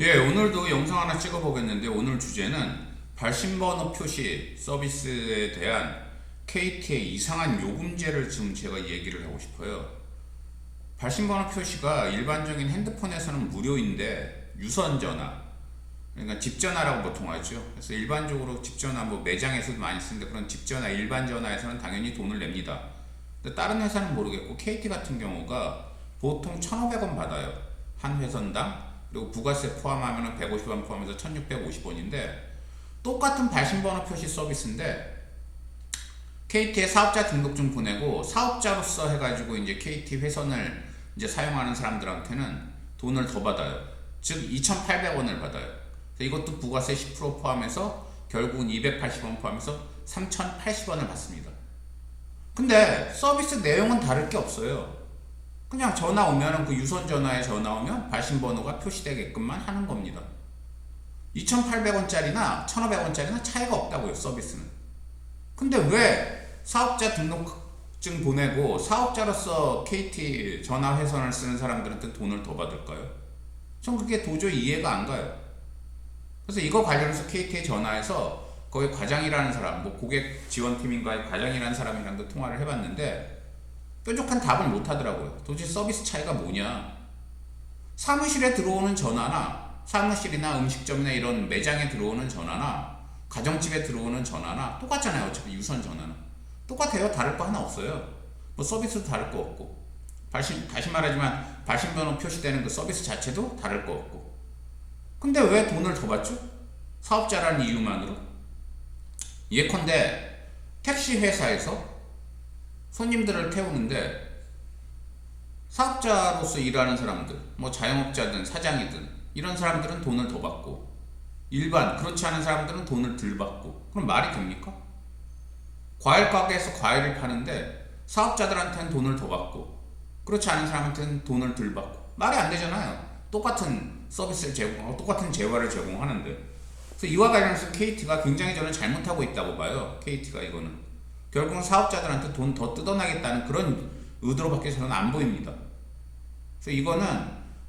예, 오늘도 영상 하나 찍어보겠는데 오늘 주제는 발신번호 표시 서비스에 대한 KT의 이상한 요금제를 지금 제가 얘기를 하고 싶어요. 발신번호 표시가 일반적인 핸드폰에서는 무료인데 유선 전화, 그러니까 집전화라고 보통 하죠. 그래서 일반적으로 집전화, 뭐 매장에서도 많이 쓰는데 그런 집전화, 일반 전화에서는 당연히 돈을 냅니다. 근데 다른 회사는 모르겠고 KT 같은 경우가 보통 1,500원 받아요. 한 회선당. 그리고 부가세 포함하면 150원 포함해서 1,650원인데 똑같은 발신번호 표시 서비스인데 KT에 사업자 등록증 보내고 사업자로서 해가지고 이제 KT 회선을 이제 사용하는 사람들한테는 돈을 더 받아요. 즉 2,800원을 받아요. 이것도 부가세 10% 포함해서 결국은 280원 포함해서 3,080원을 받습니다. 근데 서비스 내용은 다를 게 없어요. 그냥 전화 오면은 그 유선 전화에 전화 오면 발신 번호가 표시되게끔만 하는 겁니다. 2,800원짜리나 1,500원짜리나 차이가 없다고요, 서비스는. 근데 왜 사업자 등록증 보내고 사업자로서 KT 전화 회선을 쓰는 사람들한테 돈을 더 받을까요? 전 그게 도저히 이해가 안 가요. 그래서 이거 관련해서 KT에 전화해서 거기 과장이라는 사람, 뭐 고객 지원팀인가의 과장이라는 사람이랑도 통화를 해봤는데 뾰족한 답을 못 하더라고요. 도대체 서비스 차이가 뭐냐? 사무실에 들어오는 전화나 사무실이나 음식점이나 이런 매장에 들어오는 전화나 가정집에 들어오는 전화나 똑같잖아요. 어차피 유선 전화는 똑같아요. 다를 거 하나 없어요. 뭐 서비스도 다를 거 없고 발신 다시 말하지만 발신 번호 표시되는 그 서비스 자체도 다를 거 없고 근데 왜 돈을 더 받죠? 사업자라는 이유만으로 예컨대 택시 회사에서 손님들을 태우는데 사업자로서 일하는 사람들, 뭐 자영업자든 사장이든 이런 사람들은 돈을 더 받고 일반 그렇지 않은 사람들은 돈을 덜 받고 그럼 말이 됩니까? 과일 가게에서 과일을 파는데 사업자들한테는 돈을 더 받고 그렇지 않은 사람한테는 돈을 덜 받고 말이 안 되잖아요. 똑같은 서비스를 제공하고 똑같은 재화를 제공하는데 그래서 이와 관련해서 KT가 굉장히 저는 잘못하고 있다고 봐요. KT가 이거는 결국은 사업자들한테 돈 더 뜯어나겠다는 그런 의도로밖에 저는 안 보입니다. 그래서 이거는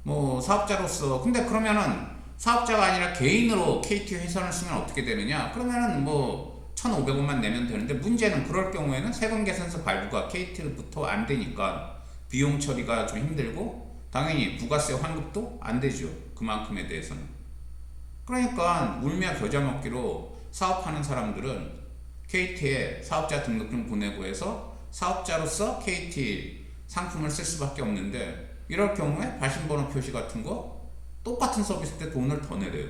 뭐 사업자로서 근데 그러면은 사업자가 아니라 개인으로 KT 회선을 쓰면 어떻게 되느냐? 그러면은 뭐 1,500원만 내면 되는데 문제는 그럴 경우에는 세금 계산서 발부가 KT부터 안 되니까 비용 처리가 좀 힘들고 당연히 부가세 환급도 안 되죠. 그만큼에 대해서는. 그러니까 울며 겨자 먹기로 사업하는 사람들은 KT에 사업자 등록증 보내고 해서 사업자로서 KT 상품을 쓸 수밖에 없는데 이럴 경우에 발신번호 표시 같은 거 똑같은 서비스 때 돈을 더 내래요.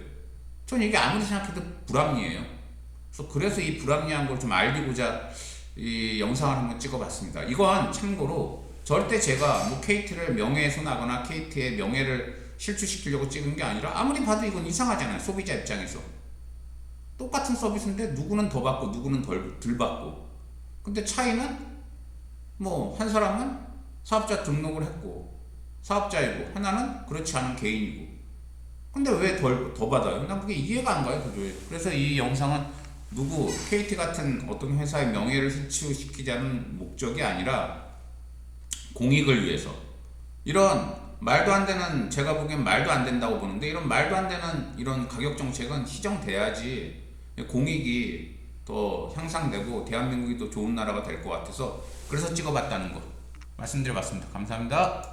전 이게 아무리 생각해도 불합리해요. 그래서 그래서 이 불합리한 걸 좀 알리고자 이 영상을 한번 찍어봤습니다. 이건 참고로 절대 제가 뭐 KT를 명예훼손하거나 KT의 명예를 실추시키려고 찍은 게 아니라 아무리 봐도 이건 이상하잖아요. 소비자 입장에서. 똑같은 서비스인데 누구는 더 받고 누구는 덜, 덜 받고. 근데 차이는 뭐 한 사람은 사업자 등록을 했고 사업자이고 하나는 그렇지 않은 개인이고. 근데 왜 덜 더 받아요? 난 그게 이해가 안 가요, 도저히. 그래서 이 영상은 누구 KT 같은 어떤 회사의 명예를 실추시키자는 목적이 아니라 공익을 위해서 이런 말도 안 되는 제가 보기엔 말도 안 된다고 보는데 이런 말도 안 되는 이런 가격 정책은 시정돼야지 공익이 더 향상되고 대한민국이 더 좋은 나라가 될 것 같아서 그래서 찍어봤다는 거 말씀드려봤습니다. 감사합니다.